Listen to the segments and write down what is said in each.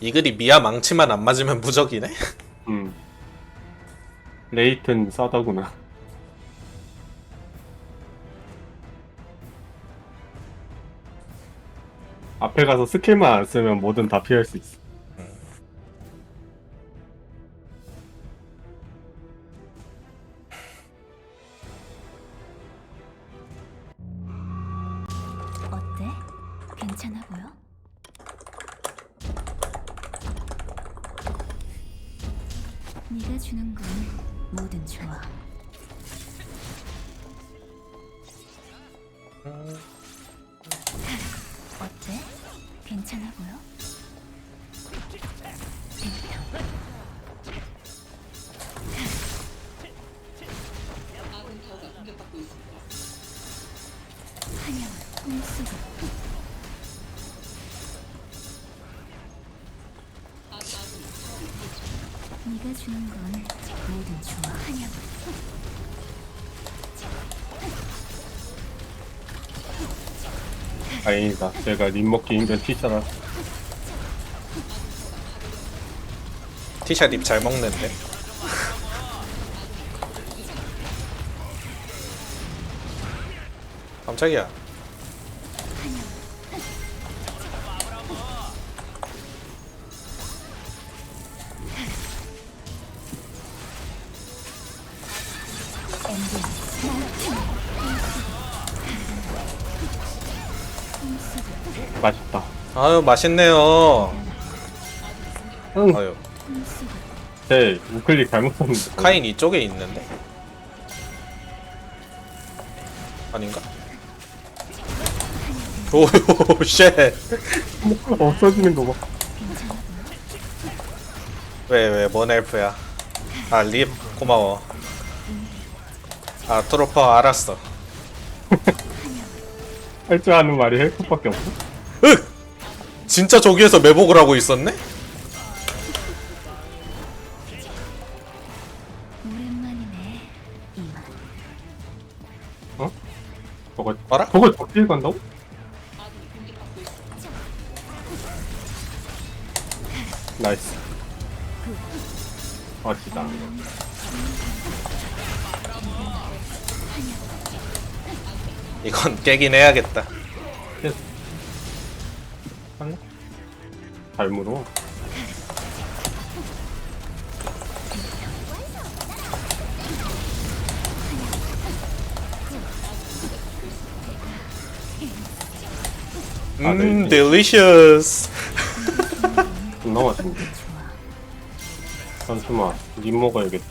이 글이 미아 망치만 안 맞으면 무적이네? 음. 레이튼 싸다구나. 앞에 가서 스킬만 안 쓰면 뭐든 다 피할 수 있어. 어 다행이다. 제가 님 먹기 힘든 티셔츠. 티샷 입 잘 먹는데. 깜짝이야. 아유 맛있네요. 응. 아유 제 우클릭 잘못 썼는데. 카인 이쪽에 있는데. 아닌가? 오우 쉣. 없어지는 거 봐. 왜왜 뭔 엘프야? 아립 고마워. 아 트로퍼 알았어. 할 줄 아는 말이 헬프밖에 없어. 으! 진짜 저기에서 매복을 하고 있었네? 오랜만이네. 이만. 저거 봐라. 저거 저길 간다고? 나이스. 아시다. 이건 깨긴 해야겠다. 할래? 잘 물어. 음, 네. delicious. 존나 맛있네. 잠시만, 님 먹어야겠다.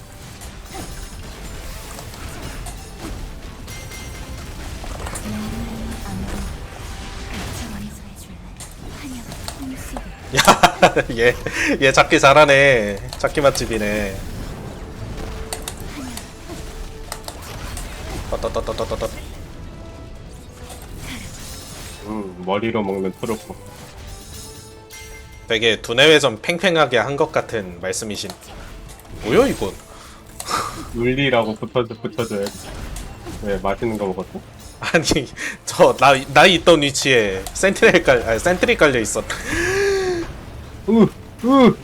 얘, 얘 잡기 잘하네. 잡기 맛집이네. 떠떠떠떠떠떠. 음, 머리로 먹는 트루프. 되게 두뇌회전 팽팽하게 한 것 같은 말씀이신. 뭐야 이건? 물리라고 붙여줘, 붙여줘야지. 왜, 맛있는 거 먹었어? 아니 저 나 나 있던 위치에 센트리 깔 아니 센트리 깔려 있었. 으! 으!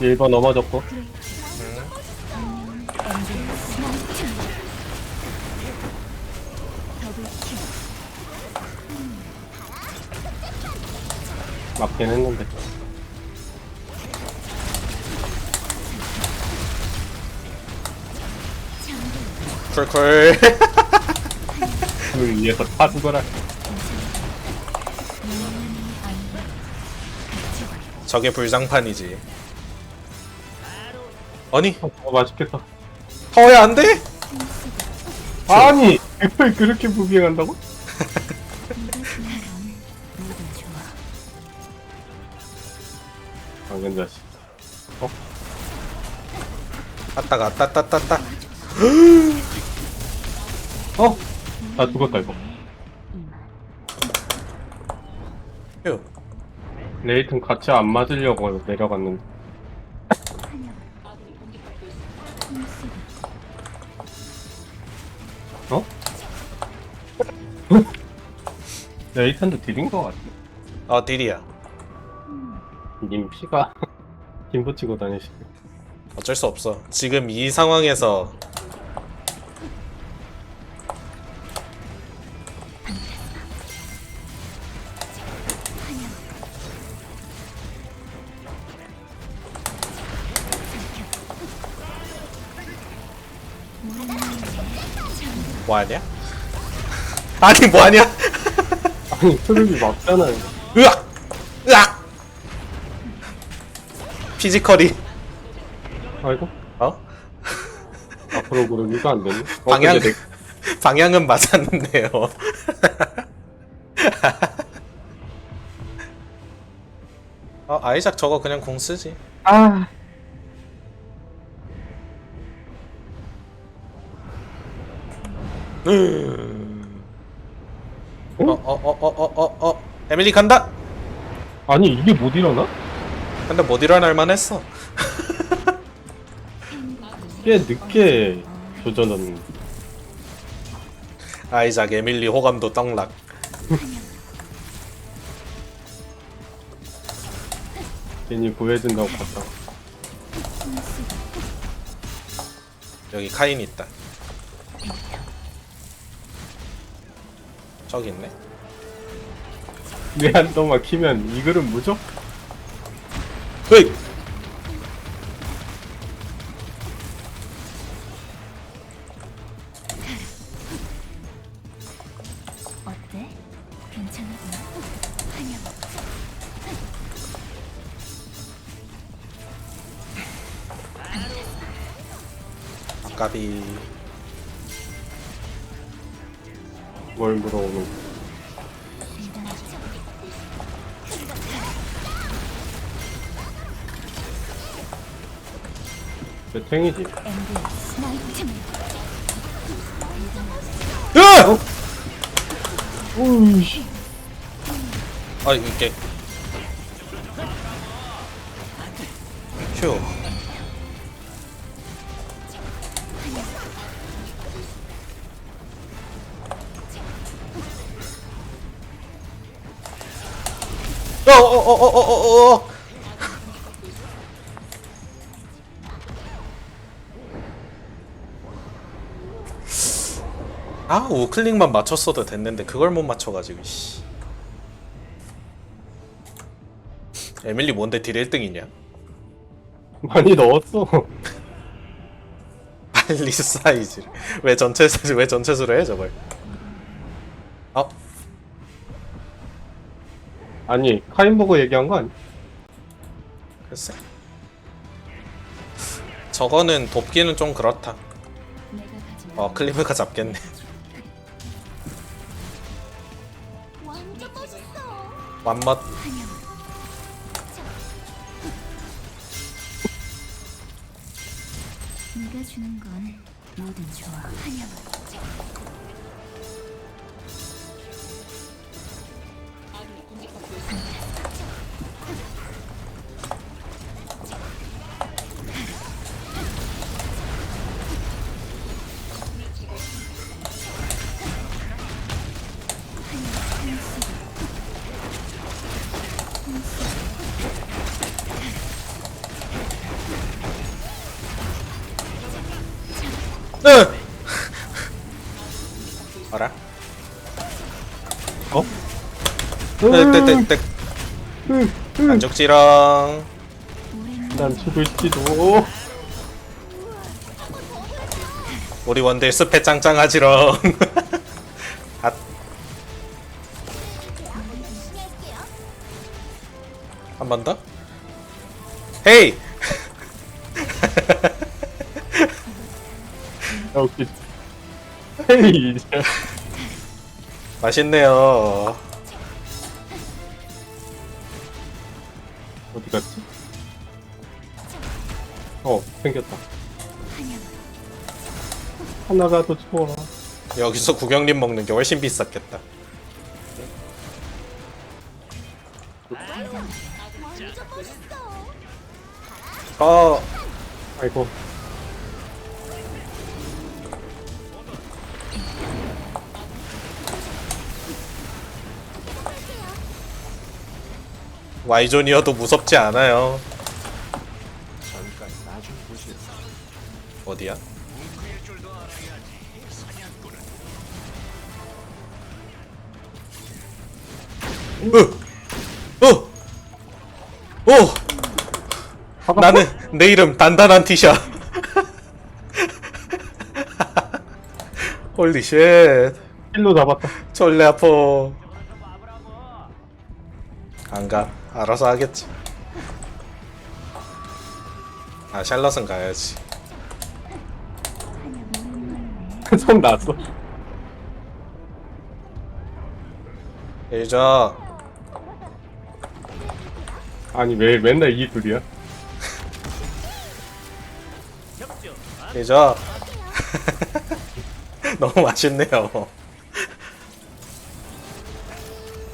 일번 넘어졌고 더블킬. 맞긴 했는데 쿨쿨. 그 위에서 타 죽어라 저게 불장판이지. 아니 어 맛있겠다 타워야 안 돼? 아니 애플 그렇게 무빙한다고? 방금 자식 아따가 따따따따. 어? 나 죽었다 이거 휴. 레이튼 같이 안 맞으려고 내려갔는데. 어? 레이튼도 딜인 것 같아. 어 딜이야 님 피가 힘 붙이고 다니시고. 어쩔 수 없어 지금 이 상황에서 뭐하냐? 아니 뭐하냐? 아니 트루비 막잖아요. 으악! 으악! 피지컬이 아이고 어? 앞으로 그러기가 안 되네. 어, 방향 근데 내- 방향은 맞았는데요. 어 아이작 저거 그냥 공 쓰지. 아 어 어 어 어 어 어 어, 에밀리 간다. 아니 이게 못 일어나? 근데 못 일어날 만했어. 꽤 늦게 조져놨는데. 아이작 에밀리 호감도 떡락. 괜히 구해준다고 갔다. 여기 카인 있다. 저기 있네. 내한 도만 키면 이 글은 무죠? 으이! 어때? 괜찮았나? 한영 까비. 뭘 물어오는. 몇 탱이지? MBS 나이트메어 으! 오이씨. 아 이게 휴 어어어어어어 아 우클릭만 맞췄어도 됐는데 그걸 못 맞춰가지고 씨. 에밀리 뭔데 딜 1등이냐? 많이 넣었어. 빨리 사이즈를 왜 전체 왜 전체 수로 해 저걸? 아니 카인 보고 얘기한 거 아니? 글쎄 저거는 돕기는 좀 그렇다. 어 클리브가 잡겠네. 완전 멋있어. 완맛 네가 주는 건 뭐든 좋아. 으 땡땡땡땡 안 죽지랑 난 죽을지도. 우리 원딜 숲에 짱짱하지롱. 아. 한번 더? 헤이! 역시. 헤이. 맛있네요. 생겼다. 하나라도 좋아. 여기서 구경림 먹는 게 훨씬 비쌌겠다. 어, 아이고. Y존이어도 무섭지 않아요. 어디야? 으! 어! 오! 나는 내 이름 단단한 티샷. 홀리 쉣. 힐로 잡았다. 졸래 아파. 안 가. 알아서 하겠지. 아, 샬럿은 가야지. 손 났어. 일저 아니 왜 맨날 이 둘이야? 일저 너무 맛있네요.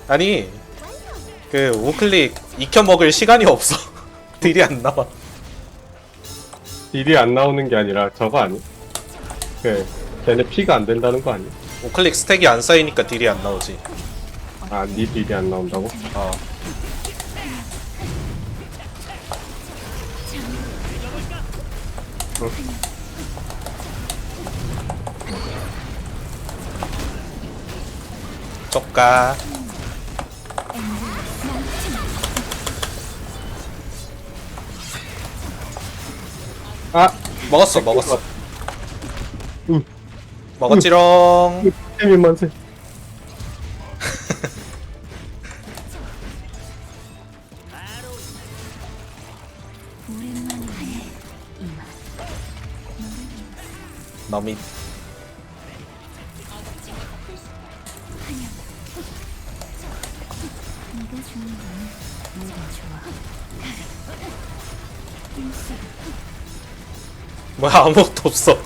아니 그 우클릭 익혀 먹을 시간이 없어. 딜이 안 나와. 딜이 안 나오는 게 아니라 저거 아니? 그 걔네 피가 안 된다는 거 아니? 우클릭 스택이 안 쌓이니까 딜이 안 나오지. 아 니 딜이 안 나온다고? 어. 쪽가 아 먹었어 먹었어 응. 먹었지롱 태민 만세. 너미 뭐야 아무것도 없어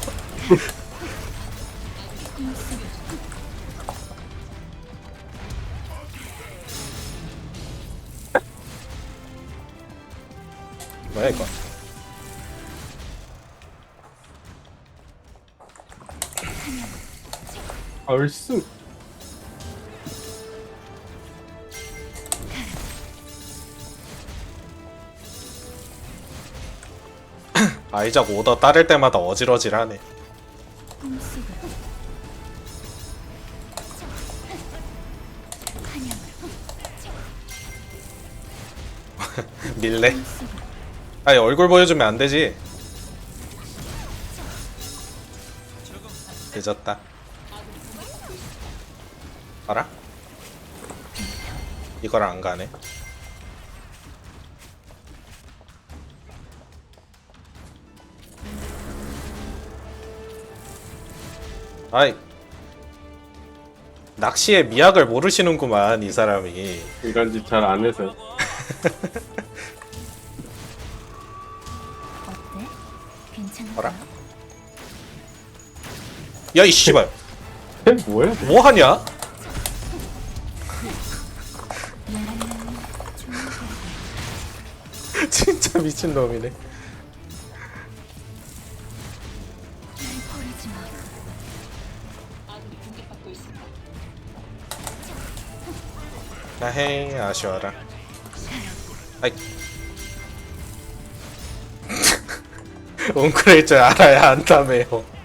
얼쑤. 아이작 오더 따를 때마다 꿈속으로 환영을 밀래? 아니 얼굴 보여주면 안 되지 늦었다 알아? 이걸 안 가네 아이 낚시의 미학을 모르시는구만 이 사람이 이런 짓 잘 안 해서. 어때? 괜찮아? 어라? 야 이 씨발 쟤 뭐야? 뭐 하냐? 진짜 미친 놈이네. 아헤이 아쉬워라. 아이. 웅크릴 줄 알아야 한다며요.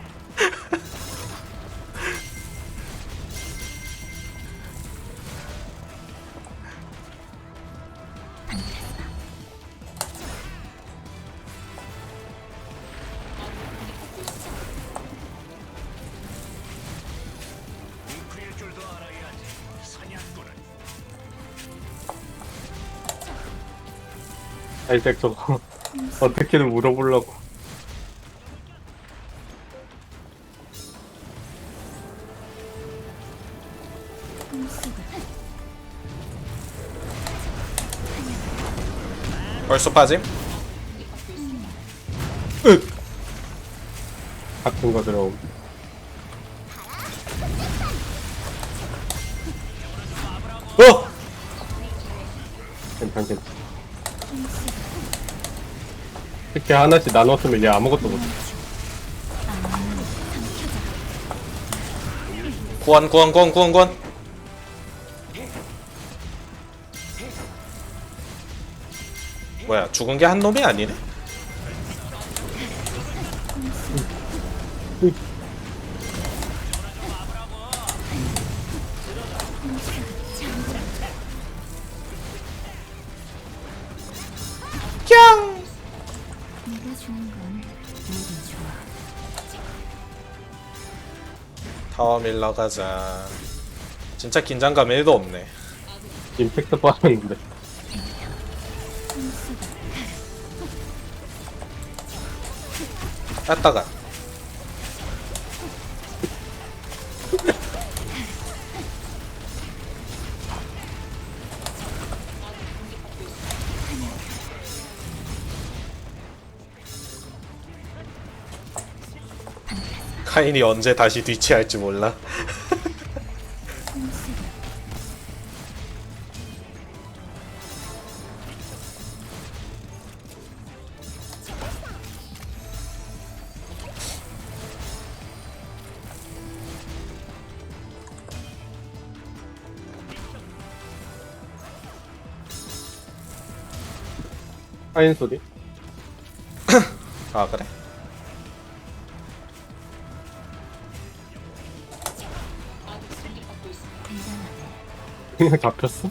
아이색 저거 어떻게든 물어보려고. 벌써 빠짐? 으! 같은 거 들어옴. 어! 괜찮 괜찮. 이렇게 하나씩 나눴으면 얘 아무것도 못해. 구원 구원 구원 구원 구원 뭐야 죽은 게 한 놈이 아니네? 밀러 가자. 진짜 긴장감 1도 없네. 임팩트 빠졌는데. 땄다가. 카인이 언제 다시 뒤치할지 몰라. 하인 소리? 아 그래? 그냥 잡혔어?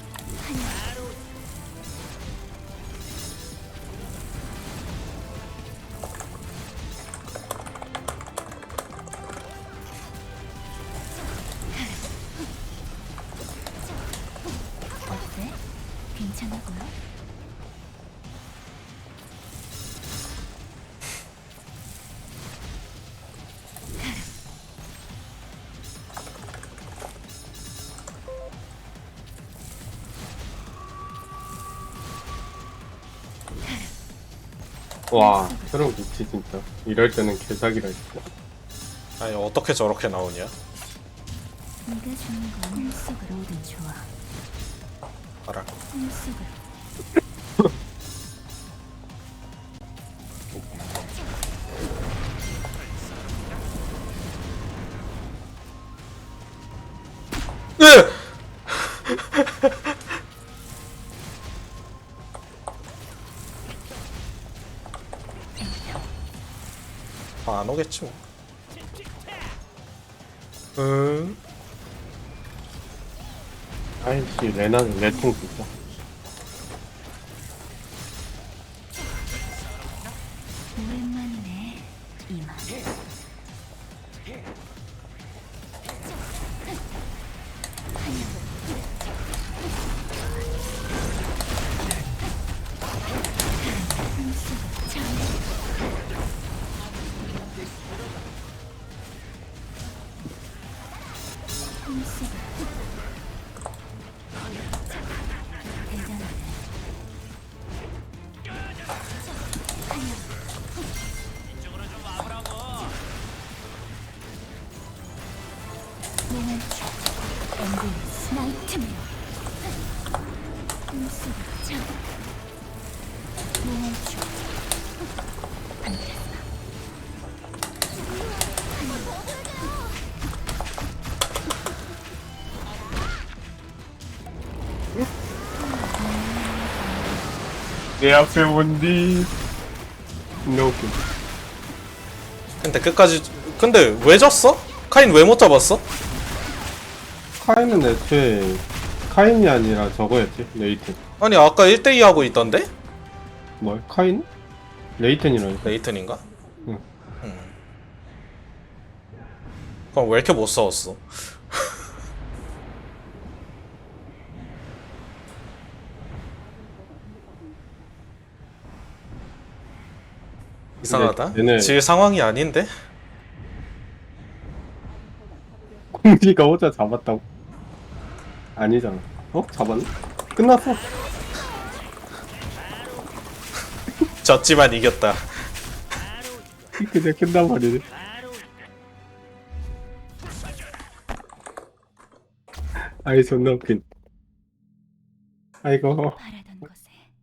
와, 새로운 위치 진짜. 이럴 때는 개사기라 했어. 아니 어떻게 저렇게 나오냐? 꿈속으로. 으! 오겠지 뭐. 응? 아이씨, 레나는 레통 진짜. 내 앞에 온디. 노그. 근데 끝까지 근데 왜 졌어? 카인 왜 못 잡았어? 카인은 애초에 카인이 아니라 저거였지, 레이튼. 아니 아까 1대2 하고 있던데? 뭘? 카인? 레이튼이라니까. 레이튼인가? 응. 음. 그럼 왜 이렇게 못 싸웠어? 이상하다. 얘네- 질 상황이 아닌데? 공지가 혼자 잡았다고. 아니잖아. 어? 잡았네? 끝났어. 졌지만 이겼다. 그냥 끝난 말이네. 아이, 존나 웃긴. 아이고.